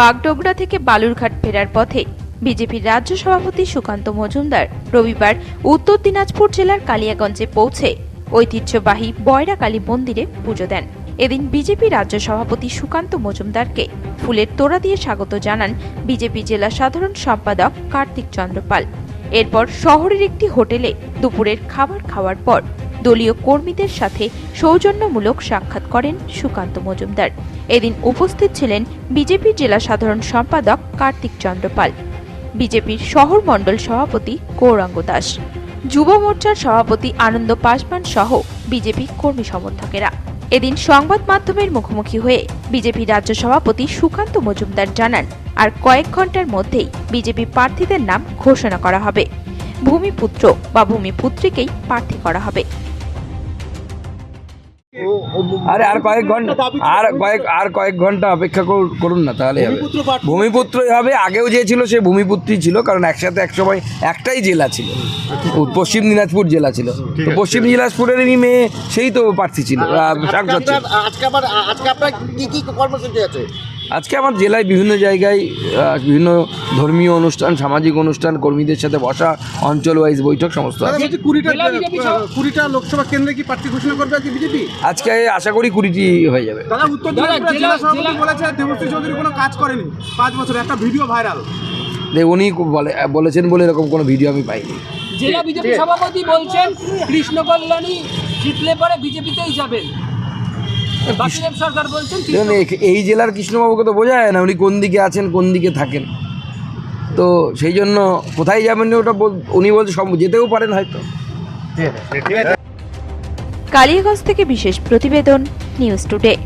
বাগডোগরা থেকে বালুরঘাট ফেরার পথে বিজেপির রাজ্য সভাপতি সুকান্ত মজুমদার রবিবার উত্তর দিনাজপুর জেলার কালিয়াগঞ্জে পৌঁছে ঐতিহ্যবাহী বয়রা কালী মন্দিরে পুজো দেন। এদিন বিজেপি রাজ্য সভাপতি সুকান্ত মজুমদারকে ফুলের তোড়া দিয়ে স্বাগত জানান বিজেপি জেলা সাধারণ সম্পাদক কার্তিক চন্দ্রপাল। এরপর শহরের একটি হোটেলে দুপুরের খাবার খাওয়ার পর দলীয় কর্মীদের সাথে সৌজন্যমূলক সাক্ষাৎ করেন সুকান্ত মজুমদার। এদিন উপস্থিত ছিলেন বিজেপি জেলা সাধারণ সম্পাদক কার্তিক চন্দ্রপাল বিজেপির শহর মণ্ডল সভাপতি গৌরাঙ্গ দাস, যুব মোর্চার সভাপতি আনন্দ পাসবান সহ বিজেপি কর্মী সমর্থকেরা। এদিন সংবাদ মাধ্যমের মুখোমুখি হয়ে বিজেপি রাজ্য সভাপতি সুকান্ত মজুমদার জানান, আর কয়েক ঘণ্টার মধ্যেই বিজেপি প্রার্থীদের নাম ঘোষণা করা হবে। ভূমিপুত্র বা ভূমিপুত্রীকেই প্রার্থী করা হবে। আরে আর কয়েক ঘণ্টা আর কয়েক আর কয়েক ঘণ্টা অপেক্ষা করু- করুন না তাহলে ভূমিপুত্রই হবে। আগেও যে ছিল সে ভূমিপুত্রই ছিল কারণ একসাথে এক সময় একটাই জেলা ছিল। পশ্চিম দিনাজপুর জেলা ছিল। তো পশ্চিম দিনাজপুরেরই মেয়ে সেই তো প্রার্থী ছিল সাংসদ ছিল। আজকে আবার আজকে আপনার কি কি কর্মসূচি আছে? আজকে আমার জেলায় বিভিন্ন জায়গায় বিভিন্ন ধর্মীয় অনুষ্ঠান সামাজিক অনুষ্ঠান কর্মীদের সাথে বসা অঞ্চল ওয়াইজ বৈঠক সমস্ত আছে। কুড়িটা লোকসভা কেন্দ্রে কি প্রার্থী ঘোষণা করবে আজকে বিজেপি? আজকে আশা করি কুড়িটি হয়ে যাবে। দাদা উত্তর দিনাজপুরের জেলা সভাপতি বলেছে দেবশ্রী চৌধুরী কোনো কাজ করেনি পাঁচ বছর একটা ভিডিও ভাইরাল। উনি বলে বলেছেন বলে এরকম কোনো ভিডিও আমি পাইনি। জেলা বিজেপি সভাপতি বলছেন কৃষ্ণ কল্যাণী জিতলে পরে বিজেপিতেই যাবেন। সরকার বলছেন দেখুন এই জেলার কৃষ্ণবাবুকে তো বোঝা যায় না উনি কোন দিকে আছেন কোন দিকে থাকেন। তো সেই জন্য কোথায় যাবেন ওটা বল- উনি বলছে সব যেতেও পারেন হয়তো। কালিয়াগঞ্জ থেকে বিশেষ প্রতিবেদন নিউজ টুডে।